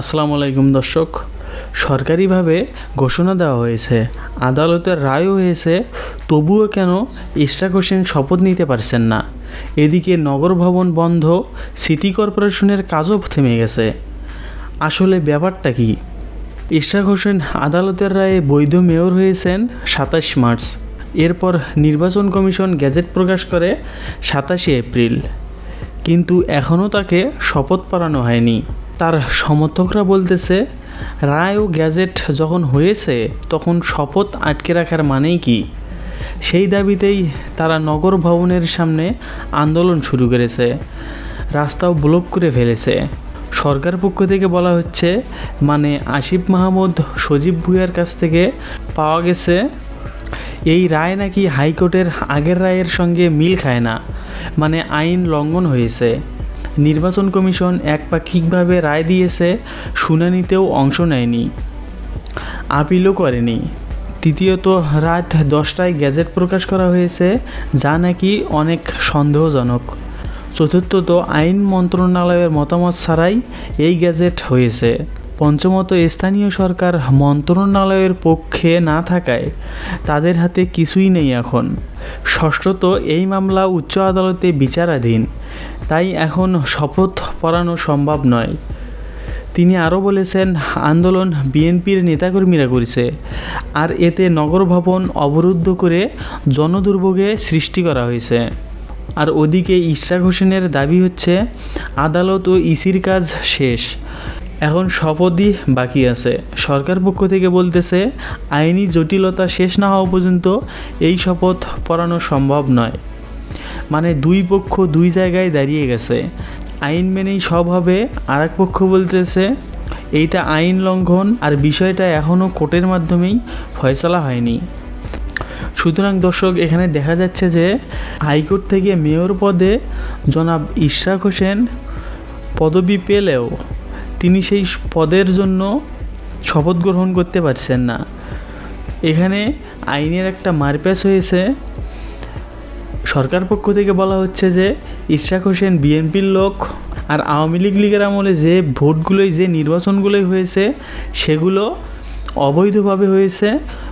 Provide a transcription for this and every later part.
আসসালামু আলাইকুম দর্শক। সরকারিভাবে ঘোষণা দেওয়া হয়েছে, আদালতের রায়ও হয়েছে, তবুও কেন ইশরাক হোসেন শপথ নিতে পারছেন না? এদিকে নগর ভবন বন্ধ, সিটি কর্পোরেশনের কাজও থেমে গেছে। আসলে ব্যাপারটা কি? ইশরাক হোসেন আদালতের রায়ে বৈধ মেয়র হয়েছেন সাতাশ মার্চ। এরপর নির্বাচন কমিশন গ্যাজেট প্রকাশ করে সাতাশে এপ্রিল। কিন্তু এখনও তাকে শপথ পড়ানো হয়নি। তার সমর্থকরা বলতেছে, রায় ও গ্যাজেট যখন হয়েছে, তখন শপথ আটকে রাখার মানেই কি? সেই দাবিতেই তারা নগর ভবনের সামনে আন্দোলন শুরু করেছে, রাস্তাও ব্লক করে ফেলেছে। সরকার পক্ষ থেকে বলা হচ্ছে মানে আসিফ মাহমুদ, সজীব ভুইয়ার কাছ থেকে পাওয়া গেছে, এই রায় নাকি হাইকোর্টের আগের রায়ের সঙ্গে মিল খায় না মানে আইন লঙ্ঘন হয়েছে। নির্বাচন কমিশন একপাক্ষিকভাবে রায় দিয়েছে, শুনানিতেও অংশ নেয়নি, আপিলও করেনি। তৃতীয়ত, রাত দশটায় গ্যাজেট প্রকাশ করা হয়েছে, যা নাকি অনেক সন্দেহজনক। চতুর্থত, আইন মন্ত্রণালয়ের মতামত ছাড়াই এই গ্যাজেট হয়েছে। পঞ্চমত, স্থানীয় সরকার মন্ত্রণালয়ের পক্ষে না থাকায় তাদের হাতে কিছুই নেই এখন। ষষ্ঠত, এই মামলা উচ্চ আদালতে বিচারাধীন। তাই এখন শপথ পড়ানো সম্ভব নয়। তিনি আরও বলেছেন, আন্দোলন বিএনপির নেতাকর্মীরা করেছে, আর এতে নগর ভবন অবরুদ্ধ করে জনদুর্ভোগে সৃষ্টি করা হয়েছে। আর ওদিকে ইশরাক হোসেনের দাবি হচ্ছে, আদালত ও ইসির কাজ শেষ, এখন শপথই বাকি আছে। সরকার পক্ষ থেকে বলতেছে, আইনি জটিলতা শেষ না হওয়া পর্যন্ত এই শপথ পড়ানো সম্ভব নয়। মানে দুই পক্ষ দুই জায়গায় দাঁড়িয়ে গেছে। আইন মেনেই সব হবে। আর এক পক্ষ বলতেছে, এইটা আইন লঙ্ঘন আর বিষয়টা এখনও কোর্টের মাধ্যমেই ফয়সলা হয়নি। সুতরাং দর্শক, এখানে দেখা যাচ্ছে যে হাইকোর্ট থেকে মেয়র পদে জনাব ইশরাক হোসেন পদবি পেলেও তিনি সেই পদের জন্য শপথ গ্রহণ করতে পারছেন না। এখানে আইনের একটা মারপ্যাচ হয়েছে। সরকার পক্ষ থেকে বলা হচ্ছে যে ইশরাক হোসেন বিএনপির লোক আর আওয়ামী লীগ লীগের আমলে যে ভোটগুলোই, যে নির্বাচনগুলোই হয়েছে, সেগুলো অবৈধভাবে হয়েছে।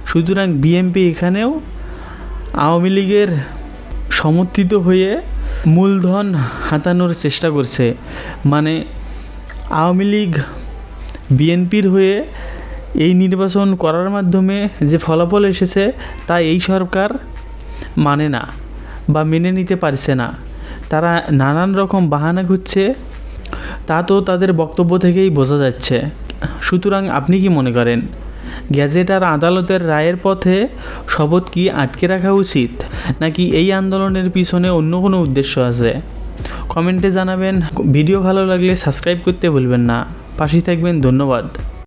সুতরাং বিএনপি এখানেও আওয়ামী লীগের সমর্থিত হয়ে মূলধন হাতানোর চেষ্টা করছে। মানে আওয়ামী লীগ বিএনপির হয়ে এই নির্বাচন করার মাধ্যমে যে ফলাফল এসেছে, তা এই সরকার মানে না। বা মেনে নিতে পারছে না। তারা নানান রকম বাহানা খুঁজছে, তা তো তাদের বক্তব্য থেকেই বোঝা যাচ্ছে। সুতরাং আপনি কি মনে করেন, গ্যাজেট আর আদালতের রায়ের পথে শপথ কি আটকে রাখা উচিত, নাকি এই আন্দোলনের পিছনে অন্য কোনো উদ্দেশ্য আছে? কমেন্টে জানাবেন। ভিডিও ভালো লাগলে সাবস্ক্রাইব করতে ভুলবেন না। পাশেই থাকবেন, ধন্যবাদ।